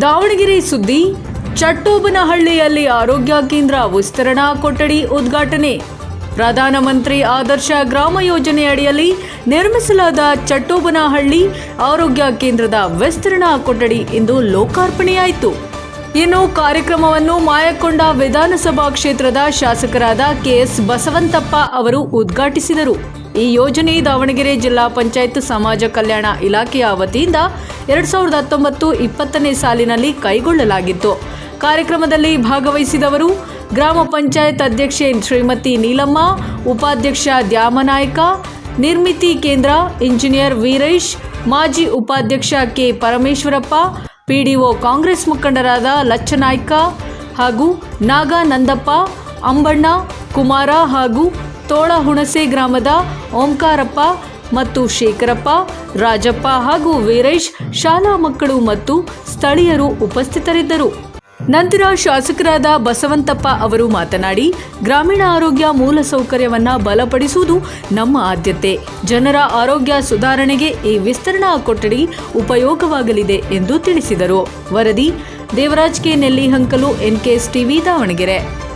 ದಾವಣಗೆರೆ ಸುದ್ದಿ, ಚಟ್ಟೋಬನಹಳ್ಳಿಯಲ್ಲಿ ಆರೋಗ್ಯ ಕೇಂದ್ರ ವಿಸ್ತರಣಾ ಕೊಠಡಿ ಉದ್ಘಾಟನೆ. ಪ್ರಧಾನಮಂತ್ರಿ ಆದರ್ಶ ಗ್ರಾಮ ಯೋಜನೆ ಅಡಿಯಲ್ಲಿ ನಿರ್ಮಿಸಲಾದ ಚಟ್ಟೋಬನಹಳ್ಳಿ ಆರೋಗ್ಯ ಕೇಂದ್ರದ ವಿಸ್ತರಣಾ ಕೊಠಡಿ ಇಂದು ಲೋಕಾರ್ಪಣೆಯಾಯಿತು. ಇನ್ನು ಕಾರ್ಯಕ್ರಮವನ್ನು ಮಾಯಕೊಂಡ ವಿಧಾನಸಭಾ ಕ್ಷೇತ್ರದ ಶಾಸಕರಾದ ಕೆಎಸ್ ಬಸವಂತಪ್ಪ ಅವರು ಉದ್ಘಾಟಿಸಿದರು. ಈ ಯೋಜನೆ ದಾವಣಗೆರೆ ಜಿಲ್ಲಾ ಪಂಚಾಯತ್ ಸಮಾಜ ಕಲ್ಯಾಣ ಇಲಾಖೆಯ ವತಿಯಿಂದ ಎರಡ್ ಸಾವಿರದ ಹತ್ತೊಂಬತ್ತು ಇಪ್ಪತ್ತನೇ ಸಾಲಿನಲ್ಲಿ ಕೈಗೊಳ್ಳಲಾಗಿತ್ತು. ಕಾರ್ಯಕ್ರಮದಲ್ಲಿ ಭಾಗವಹಿಸಿದವರು ಗ್ರಾಮ ಪಂಚಾಯತ್ ಅಧ್ಯಕ್ಷೆ ಶ್ರೀಮತಿ ನೀಲಮ್ಮ, ಉಪಾಧ್ಯಕ್ಷ ದ್ಯಾಮನಾಯ್ಕ, ನಿರ್ಮಿತಿ ಕೇಂದ್ರ ಇಂಜಿನಿಯರ್ ವೀರೇಶ್, ಮಾಜಿ ಉಪಾಧ್ಯಕ್ಷ ಕೆ ಪರಮೇಶ್ವರಪ್ಪ, ಪಿಡಿಒ ಕಾಂಗ್ರೆಸ್ ಮುಖಂಡರಾದ ಲಚ್ಚನಾಯ್ಕ ಹಾಗೂ ನಾಗಾನಂದಪ್ಪ, ಅಂಬಣ್ಣ, ಕುಮಾರ ಹಾಗೂ ತೋಳ ಹುಣಸೆ ಗ್ರಾಮದ ಓಂಕಾರಪ್ಪ ಮತ್ತು ಶೇಖರಪ್ಪ, ರಾಜಪ್ಪ ಹಾಗೂ ವೀರೇಶ್ ಶಾಲಾ ಮಕ್ಕಳು ಮತ್ತು ಸ್ಥಳೀಯರು ಉಪಸ್ಥಿತರಿದ್ದರು. ನಂತರ ಶಾಸಕರಾದ ಬಸವಂತಪ್ಪ ಅವರು ಮಾತನಾಡಿ, ಗ್ರಾಮೀಣ ಆರೋಗ್ಯ ಮೂಲಸೌಕರ್ಯವನ್ನ ಬಲಪಡಿಸುವುದು ನಮ್ಮ ಆದ್ಯತೆ. ಜನರ ಆರೋಗ್ಯ ಸುಧಾರಣೆಗೆ ಈ ವಿಸ್ತರಣಾ ಕೊಠಡಿ ಉಪಯೋಗವಾಗಲಿದೆ ಎಂದು ತಿಳಿಸಿದರು. ವರದಿ, Devaraj K. Nellihankalu NKS TV Davanagere.